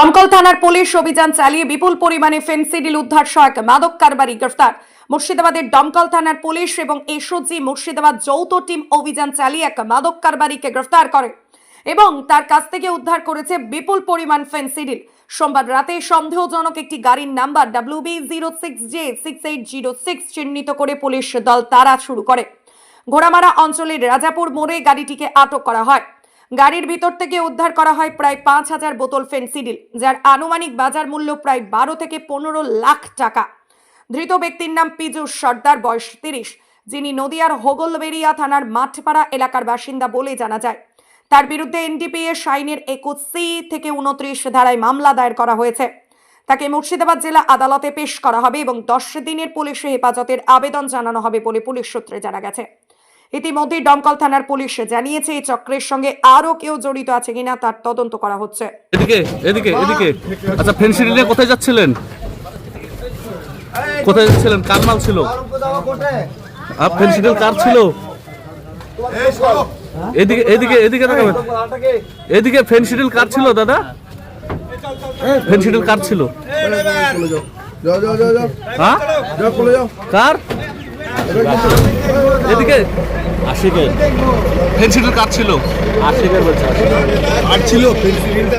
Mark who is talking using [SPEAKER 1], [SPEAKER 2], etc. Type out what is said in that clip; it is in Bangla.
[SPEAKER 1] দমকল থানার পুলিশ অভিযান চালিয়ে বিপুল পরিমাণে ফেন্সিডিল উদ্ধার সহ এক মাদক কারবারি গ্রেফতার। মুর্শিদাবাদের দমকল থানার পুলিশ এবং এসওজি মুর্শিদাবাদ যৌথ টিম অভিযান চালিয়ে এক মাদক কারবারিকে গ্রেফতার করে এবং তার কাছ থেকে উদ্ধার করেছে বিপুল পরিমাণ ফেন্সিডিল। সোমবার রাতে সন্দেহজনক একটি গাড়ির number W B zero six J six eight zero six চিহ্নিত করে পুলিশ দল তারা শুরু করে। ঘোড়ামারা অঞ্চলের রাজাপুর মোড়ে গাড়িটিকে আটক করা হয়। গাড়ির ভিতর থেকে উদ্ধার করা হয় প্রায় পাঁচ হাজার বোতল ফেন্সিডিল, যার আনুমানিক বাজার মূল্য প্রায় বারো থেকে পনেরো লাখ টাকা। ধৃত ব্যক্তির নাম পীযূষ সর্দার, বয়স তিরিশ, যিনি নদিয়ার হোগলবেড়িয়া থানার মাঠপাড়া এলাকার বাসিন্দা বলে জানা যায়। তার বিরুদ্ধে এনডিপিএস আইনের একুশ সি থেকে উনত্রিশ ধারায় মামলা দায়ের করা হয়েছে। তাকে মুর্শিদাবাদ জেলা আদালতে পেশ করা হবে এবং দশ দিনের পুলিশ হেফাজতের আবেদন জানানো হবে বলে পুলিশ সূত্রে জানা গেছে। ইতিমধ্যে দমকল থানার পুলিশ জানিয়েছে এই চক্রের সঙ্গে আরও কেউ জড়িত আছে কিনা তার তদন্ত করা হচ্ছে।
[SPEAKER 2] এদিকে এদিকে এদিকে। আচ্ছা ফেন্সিডিল নিয়ে কোথায় যাচ্ছিলেন? কোথায় যাচ্ছিলেন? কার মাল ছিল? আপ ফেন্সিডিল কার ছিল? এদিকে এদিকে এদিকে দেখাবেন এদিকে ফেন্সিডিল কার ছিল দাদা? ফেন্সিডিল কার ছিল?
[SPEAKER 3] যাও যাও যাও যাও
[SPEAKER 2] হ্যাঁ?
[SPEAKER 3] যাও চলে যাও
[SPEAKER 2] কার? এদিকে?
[SPEAKER 4] আশিকের।
[SPEAKER 2] ফেন্সিডিল কাজ ছিল।
[SPEAKER 4] আশিকের বলছে
[SPEAKER 3] আর ছিল পেন্সিলটা